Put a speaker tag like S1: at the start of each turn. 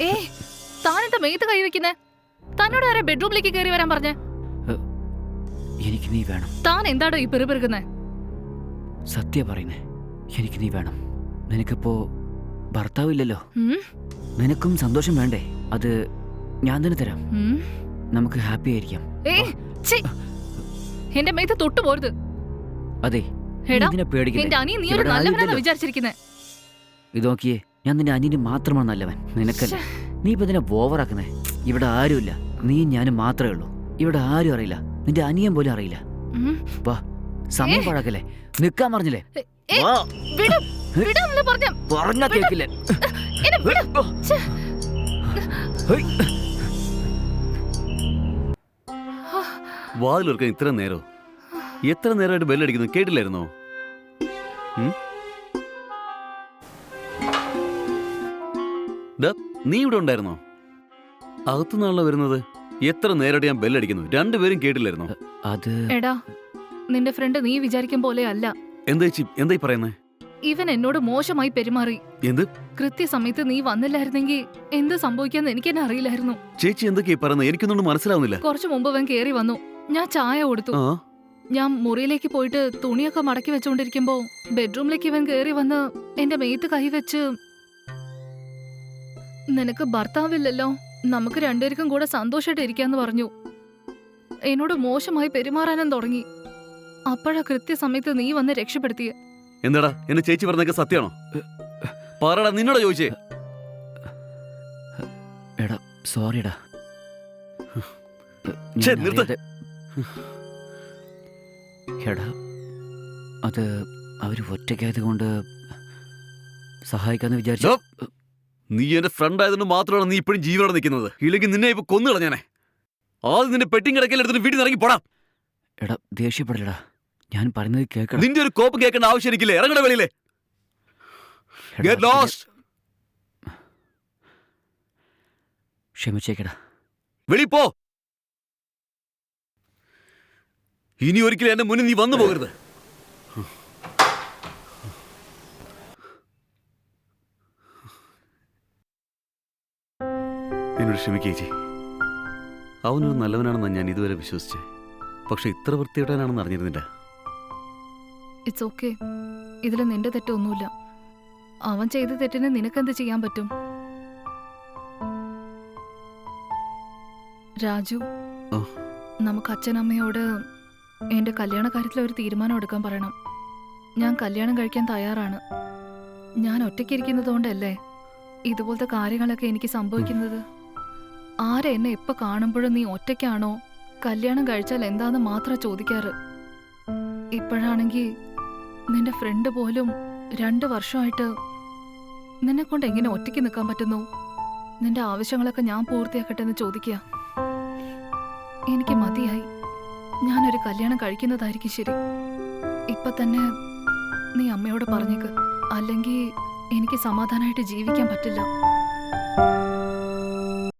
S1: ഏ താനെന്താ മെയ്ത്ത് കൈവയ്ക്കുന്നേ തന്നോട് ആരാ ബെഡ്റൂമിലേക്ക് കയറി വരാൻ പറഞ്ഞേ?
S2: എനിക്ക് നീ വേണം.
S1: താൻ എന്താടോ ഈ പെറുപെറുക്കുന്നേ
S2: സത്യ പറയുന്നേ എനിക്ക് നീ വേണം. നിനക്കിപ്പോ ഭർത്താവില്ലല്ലോ
S1: ഇല്ലല്ലോ?
S2: നിനക്കും സന്തോഷം വേണ്ടേ? അത് ഞാൻ തന്നെ തരാം. നമുക്ക് ഹാപ്പി ആയിരിക്കാം.
S1: എന്റെ മേത്ത് തൊട്ടു പോരുത്.
S2: അതെ ഇതിനെ പേടിക്കുന്നേ? ഇത് നോക്കിയേ ഞാൻ നിന്റെ അനിയന് മാത്രമാണ് നല്ലവൻ. നിനക്കല്ല. നീ ഇപ്പൊ ഇതിനെ ഓവറാക്കുന്നേ? ഇവിടെ ആരുമില്ല. നീ ഞാനും മാത്രമേ ഉള്ളൂ. ഇവിടെ ആരും അറിയില്ല. നിന്റെ അനിയൻ പോലും അറിയില്ല. വാ സമയം പാഴാക്കല്ലേ? നിക്കാൻ പറഞ്ഞില്ലേ?
S1: പറഞ്ഞ
S2: പറഞ്ഞ കേക്കില്ലേ.
S3: വാതിലൊരുക്കാൻ ഇത്ര നേരോ? എത്ര നേരമായിട്ട് ബെല്ലടിക്കുന്നു? കേട്ടില്ലായിരുന്നോ? നീ ഇവിടെ ഉണ്ടായിരുന്നോ? അകത്തുനിന്നാണല്ലോ വരുന്നത്. എത്ര നേരമായിട്ട് ഞാൻ ബെല്ലടിക്കുന്നു? രണ്ടുപേരും കേട്ടില്ലായിരുന്നോ?
S2: അത്
S1: എടാ നിന്റെ ഫ്രണ്ട് നീ വിചാരിക്കും പോലെ അല്ല.
S3: എന്താ ചേച്ചി എന്തായി പറയുന്നേ?
S1: ഇവൻ എന്നോട് മോശമായി പെരുമാറി.
S3: എന്ത്?
S1: കൃത്യസമയത്ത് നീ വന്നില്ലായിരുന്നെങ്കിൽ എന്ത് സംഭവിക്കാന്ന് എനിക്ക് തന്നെ അറിയില്ലായിരുന്നു.
S3: ചേച്ചി എന്തൊക്കെയാ പറയുന്നത്? എനിക്കൊന്നും മനസ്സിലാവുന്നില്ല.
S1: കുറച്ചു മുമ്പ് അവൻ കേറി വന്നു. ഞാൻ ചായ കൊടുത്തു.
S3: ആ.
S1: ഞാൻ മുറിയിലേക്ക് പോയിട്ട് തുണിയൊക്കെ മടക്കി വെച്ചോണ്ടിരിക്കുമ്പോ ബെഡ്റൂമിലേക്ക് ഇവൻ കേറി വന്ന് എന്റെ മേത്ത് കൈവച്ച് നിനക്ക് ഭർത്താവില്ലല്ലോ. നമുക്ക് രണ്ടുപേർക്കും കൂടെ സന്തോഷമായിട്ട് ഇരിക്കാന്ന് പറഞ്ഞു. എന്നോട് മോശമായി പെരുമാറാനും തുടങ്ങി. അപ്പോഴാ കൃത്യസമയത്ത് നീ വന്ന് രക്ഷപ്പെടുത്തിയ.
S3: എന്താടാ? എന്നെ ചേച്ചി പറഞ്ഞൊക്കെ സത്യമാണോ? പറടാ നിന്നോട് ചോദിച്ചേ.
S2: എടാ സോറിടാ. എടാ അത് അവർ ഒറ്റയ്ക്കായത് കൊണ്ട് സഹായിക്കാന്ന് വിചാരിച്ചു.
S3: നീ എന്റെ ഫ്രണ്ട് ആയതുകൊണ്ട് മാത്രമാണ് നീ ഇപ്പോഴും ജീവനോടെ നിൽക്കുന്നത്. ഇല്ലെങ്കിൽ നിന്നെ ഇപ്പൊ കൊന്നു കളഞ്ഞാനെ ആദ്യം നിന്റെ പെട്ടിങ് കിടക്കൽ എടുത്തിട്ട് വീട്ടിൽ ഇറങ്ങി പോടാം.
S2: എടാ ദേഷ്യപ്പെടലടാ ഞാൻ പറയുന്നത് കേൾക്കണം.
S3: നിന്റെ ഒരു കോപ്പ് കേൾക്കേണ്ട ആവശ്യം എനിക്കില്ലേ? ഇറങ്ങണ വെളിയിലെ.
S2: ക്ഷമിച്ചേക്കടാ.
S3: വെളി പോ. ഇനി ഒരിക്കലും എന്റെ മുന്നിൽ നീ വന്നു പോകരുത്. എന്നോട് ക്ഷമിക്കേച്ചി അവനൊരു നല്ലവനാണെന്ന് ഞാൻ ഇതുവരെ വിശ്വസിച്ചേ. പക്ഷെ ഇത്ര വൃത്തിയോടാനാണെന്ന് അറിഞ്ഞിരുന്നില്ല.
S1: ഇറ്റ്സ് ഓക്കെ ഇതിൽ നിന്റെ തെറ്റൊന്നുമില്ല. അവൻ ചെയ്ത തെറ്റിന് നിനക്കെന്ത് ചെയ്യാൻ പറ്റും? രാജു
S3: ആ.
S1: നമുക്ക് അച്ഛനമ്മയോട് എന്റെ കല്യാണ കാര്യത്തിൽ ഒരു തീരുമാനം എടുക്കാൻ പറയണം. ഞാൻ കല്യാണം കഴിക്കാൻ തയ്യാറാണ്. ഞാൻ ഒറ്റയ്ക്കിരിക്കുന്നതുകൊണ്ടല്ലേ ഇതുപോലത്തെ കാര്യങ്ങളൊക്കെ എനിക്ക് സംഭവിക്കുന്നത്? ആരെ എന്നെ എപ്പോ കാണുമ്പോഴും നീ ഒറ്റയ്ക്കാണോ? കല്യാണം കഴിച്ചാൽ എന്താന്ന് മാത്രം ചോദിക്കാറ്. ഇപ്പോഴാണെങ്കിൽ നിന്റെ ഫ്രണ്ട് പോലും രണ്ട് വർഷമായിട്ട് നിന്നെ കൊണ്ട് എങ്ങനെ ഒറ്റയ്ക്ക് നിൽക്കാൻ പറ്റുന്നു? നിന്റെ ആവശ്യങ്ങളൊക്കെ ഞാൻ പൂർത്തിയാക്കട്ടെ എന്ന് ചോദിക്കുക എനിക്ക് മതിയായി. ഞാനൊരു കല്യാണം കഴിക്കുന്നതായിരിക്കും ശരി. ഇപ്പൊ തന്നെ നീ അമ്മയോട് പറഞ്ഞേക്ക്. അല്ലെങ്കിൽ എനിക്ക് സമാധാനമായിട്ട് ജീവിക്കാൻ പറ്റില്ല.